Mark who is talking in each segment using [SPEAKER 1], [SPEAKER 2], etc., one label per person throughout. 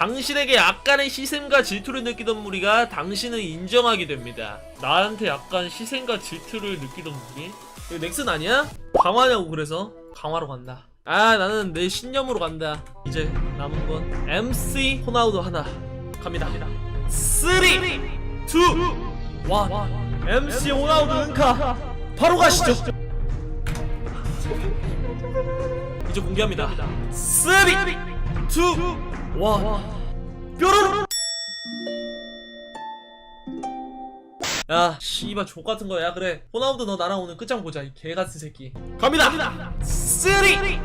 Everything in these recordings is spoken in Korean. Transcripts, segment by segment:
[SPEAKER 1] 당신에게 약간의 희생과 질투를 느끼던 무리가 당신을 인정하게 됩니다. 나한테 약간 희생과 질투를 느끼던 무리? 이거 넥슨 아니야? 강화냐고 그래서 강화로 간다. 아 나는 내 신념으로 간다. 이제 남은 건 MC 호나우드 하나 갑니다. 3, 2, 1 MC 호나우드 은카 바로 가시죠. 이제 공개합니다. 3, 2, 1 뾰로로 야 씨발 족 같은 거야. 그래. 호나우드 너 나랑 오늘 끝장 보자 이 개같은 새끼. 갑니다. 3 2 1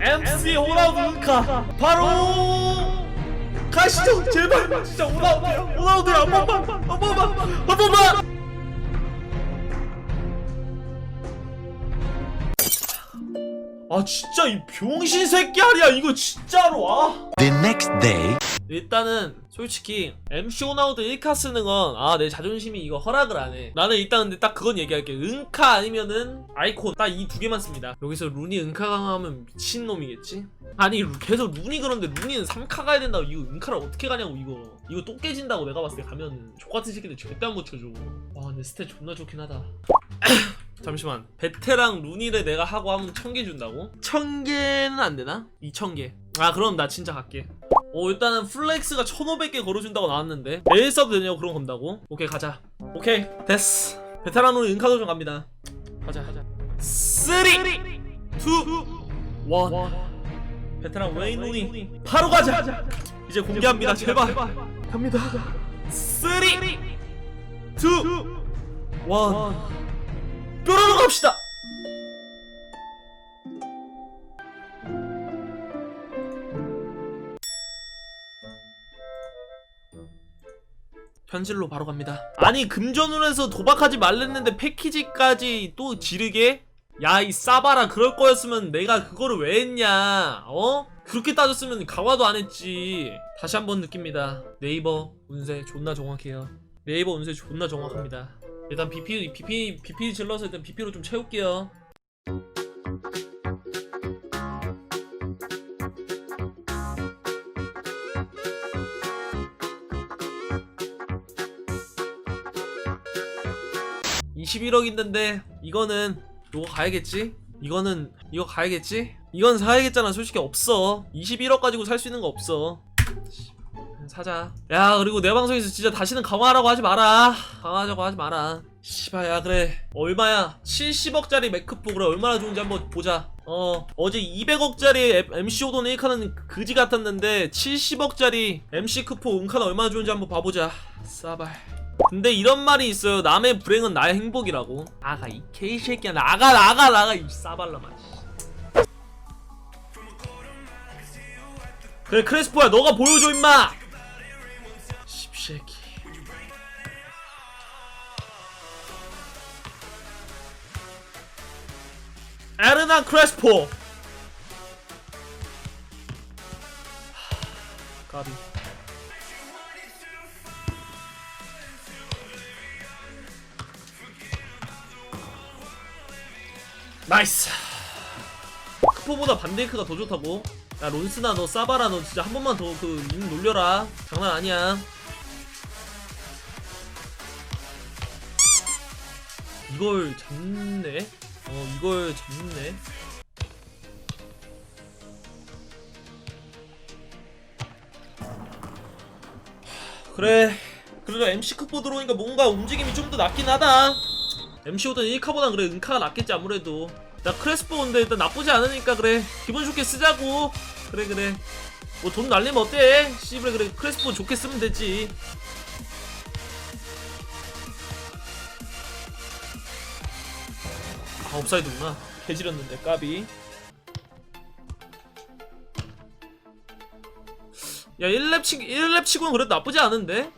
[SPEAKER 1] MC 호나우드 은카. 바로 가시죠. 제발. 진짜 호나우드야 호나우드야 한 번만 한 번만 한 번만 아 진짜 이 병신 새끼 아니야. 이거 진짜로 아.
[SPEAKER 2] The next day.
[SPEAKER 1] 일단은 솔직히 MC 호나우드 1카 쓰는 건 아 내 자존심이 이거 허락을 안 해. 나는 일단 근데 딱 그건 얘기할게 은카 아니면은 아이콘 딱 이 두 개만 씁니다. 여기서 룬이 은카 강하면 미친놈이겠지? 아니 루- 계속 룬이 그런데 룬이는 3카 가야 된다고 이거 은카를 어떻게 가냐고 이거. 이거 또 깨진다고 내가 봤을 때 가면은 족같은 새끼들 절대 안 고쳐줘. 와 근데 스탯 존나 좋긴 하다 잠시만 베테랑 루니를 내가 하고 하면 천 개 준다고? 천 개는 안 되나? 이천 개. 아 그럼 나 진짜 갈게. 오 일단은 플렉스가 1500개 걸어준다고 나왔는데 매일 써도 되냐고 그런 거 건다고? 오케이 가자. 오케이 됐어. 베테랑 루니 은카 도전 갑니다. 가자 가자. 3 2 1 베테랑 웨인 루니 바로 가자. 이제 공개합니다 제발. 갑니다. 3 2 1 현실로 바로 갑니다. 아니 금전운에서 도박하지 말랬는데 패키지까지 또 지르게? 야 이 싸바라 그럴 거였으면 내가 그거를 왜 했냐? 어? 그렇게 따졌으면 강화도 안 했지. 다시 한번 느낍니다. 네이버 운세 존나 정확해요. 네이버 운세 존나 정확합니다. 일단 BP BP BP 질러서 일단 BP로 좀 채울게요. (21억) 있는데 이거는 요거 가야겠지? 이거는 이거 가야겠지? 이건 사야겠잖아. 솔직히 없어. (21억) 가지고 살 수 있는 거 없어. 사자. 야 그리고 내 방송에서 진짜 다시는 강화하라고 하지 마라. 강화하자고 하지 마라. 씨발 야 그래. 얼마야? 70억짜리 맥크포. 그래 얼마나 좋은지 한번 보자. 어 어제 200억짜리 MC 오돈 1카는 그지 같았는데 70억짜리 MC 크포 은카는 얼마나 좋은지 한번 봐보자. 싸발 근데 이런 말이 있어요. 남의 불행은 나의 행복이라고. 아가 이 개새끼야. 나가 나가 나가. 이 싸발라마 그래 크레스포야. 너가 보여줘 임마! 십새끼. 에르난 크레스포. 하, 까비 나이스. 크포보다 반데이크가 더 좋다고? 야 론스나 너 싸바라 너 진짜 한 번만 더그임 놀려라. 장난 아니야. 이걸 잡네? 어 이걸 잡네. 그래. 그래도 MC 크포 들어오니까 뭔가 움직임이 좀 더 낫긴 하다 MC 오던 1카보단 그래. 은카가 낫겠지 아무래도. 나 크레스포 온데 일단 나쁘지 않으니까 그래. 기분 좋게 쓰자고. 그래 그래. 뭐 돈 날리면 어때? 씨발 그래. 크레스포 좋게 쓰면 되지. 아 옵사이드구나. 개지렸는데 까비. 야 1렙 치 1렙 치고는 그래도 나쁘지 않은데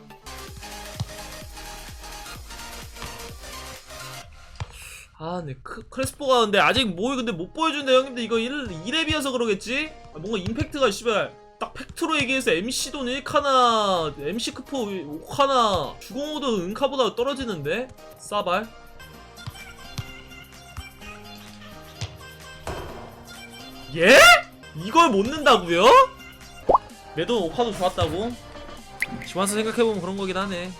[SPEAKER 1] 아, 네, 크, 크레스포가 근데 아직 뭐 근데 못 보여준대 형님들 이거 1, 2렙이어서 그러겠지? 아, 뭔가 임팩트가 씨발 딱 팩트로 얘기해서 MC 돈 1카나 MC 크포 5카나 주공호도 은카보다 떨어지는데? 싸발 예? 이걸 못 넣는다고요? 매도 오카도 좋았다고? 와서 생각해보면 그런 거긴 하네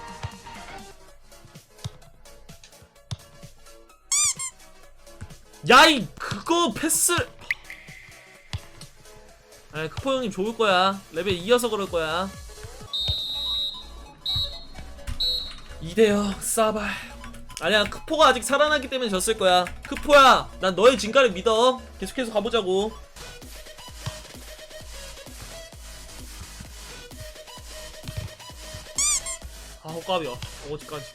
[SPEAKER 1] 야이 그거 패스. 아 크포 형님 좋을 거야. 레벨 2여서 그럴 거야. 이대요 싸발. 아니야 크포가 아직 살아났기 때문에 졌을 거야. 크포야 난 너의 진가를 믿어. 계속해서 가보자고. 아 호깝이야 어디까지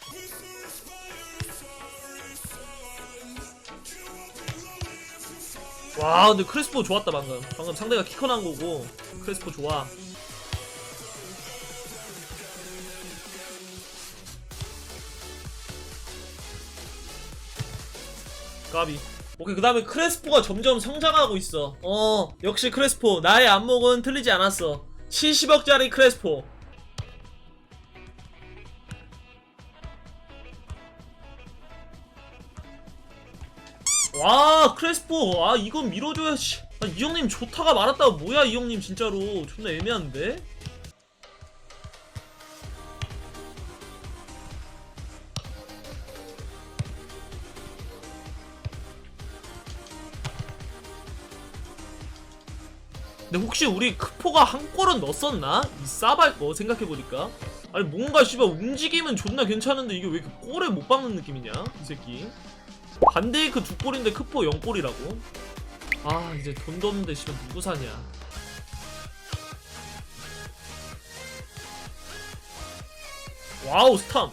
[SPEAKER 1] 와 근데 크레스포 좋았다 방금. 방금 상대가 키커 난 거고. 크레스포 좋아. 까비. 오케이 그 다음에 크레스포가 점점 성장하고 있어. 어 역시 크레스포. 나의 안목은 틀리지 않았어. 70억짜리 크레스포 와 크레스포. 아 이건 밀어줘야지 아, 이 형님 좋다가 말았다. 뭐야 이 형님 진짜로. 존나 애매한데? 근데 혹시 우리 크포가 한 골은 넣었었나? 이 싸발 거 생각해보니까. 아니 뭔가 씨발 움직임은 존나 괜찮은데 이게 왜 이렇게 골에 못 박는 느낌이냐 이 새끼 반데이크 두 골인데 크포 0골이라고? 아 이제 돈도 없는데 씨발 누구 사냐? 와우 스탐!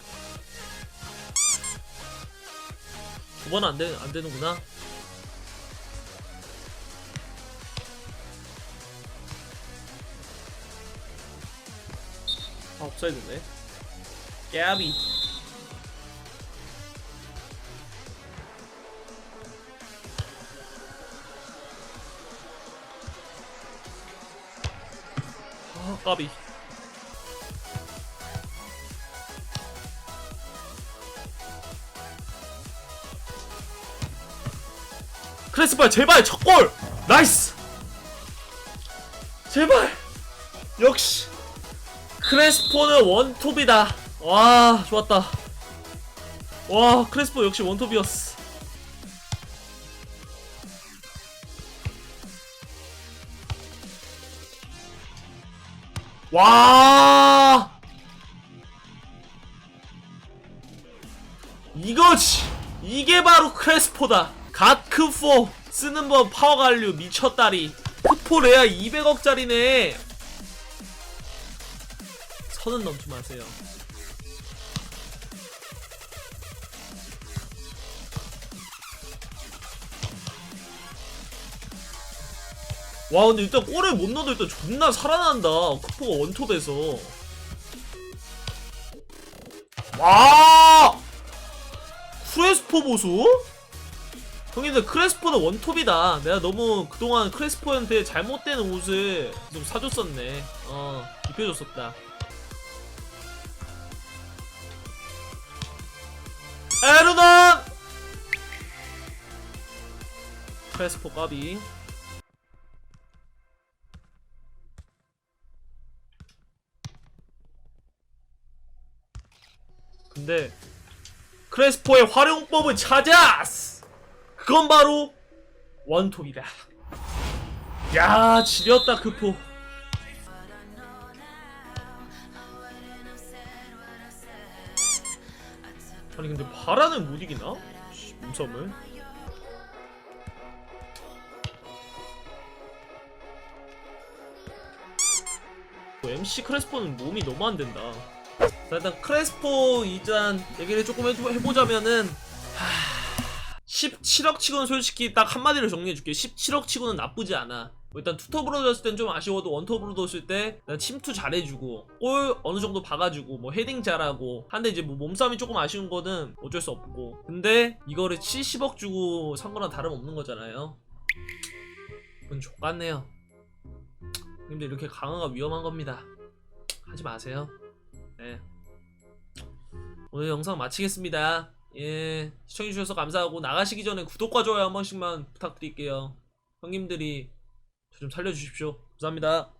[SPEAKER 1] 두 번은 안, 되, 안 되는구나? 아 업사이드네. 깨비 까비 크레스발 제발 첫골! 나이스! 제발! 역시! 크레스포는 원톱이다. 와 좋았다. 와 크레스포 역시 원톱이었어 와! 이거지 이게 바로 크레스포다. 갓크4 쓰는 법 파워 관류 미쳤다리. 크포 레아 200억짜리네. 선은 넘지 마세요 와 근데 일단 골을 못 넣어도 일단 존나 살아난다. 크포가 원톱에서. 와! 크레스포 보소? 형님들 크레스포는 원톱이다. 내가 너무 그동안 크레스포한테 잘못된 옷을 좀 사줬었네. 어 입혀줬었다. 에르난 크레스포 까비 근데 크레스포의 활용법을 찾았어 그건 바로 원톱이다 야 지렸다 크포 아니 근데 바라는 못 이기나? 씨, 몸싸움을 MC 크레스포는 몸이 너무 안 된다. 자, 일단 크레스포 일단 얘기를 조금 해보, 해보 자면은 하... 17억 치고는 솔직히 딱 한마디로 정리해줄게. 17억 치고는 나쁘지 않아. 뭐 일단 투톱으로 줬을 땐 좀 아쉬워도 원톱으로 줬을 때난 침투 잘해주고 골 어느 정도 박아주고 뭐 헤딩 잘하고 한데 이제 뭐 몸싸움이 조금 아쉬운 거는 어쩔 수 없고. 근데 이거를 70억 주고 산 거랑 다름없는 거잖아요. 그건 족같네요. 근데 이렇게 강화가 위험한 겁니다. 하지 마세요 네. 오늘 영상 마치겠습니다. 예 시청해주셔서 감사하고 나가시기 전에 구독과 좋아요 한 번씩만 부탁드릴게요. 형님들이 저 좀 살려주십시오. 감사합니다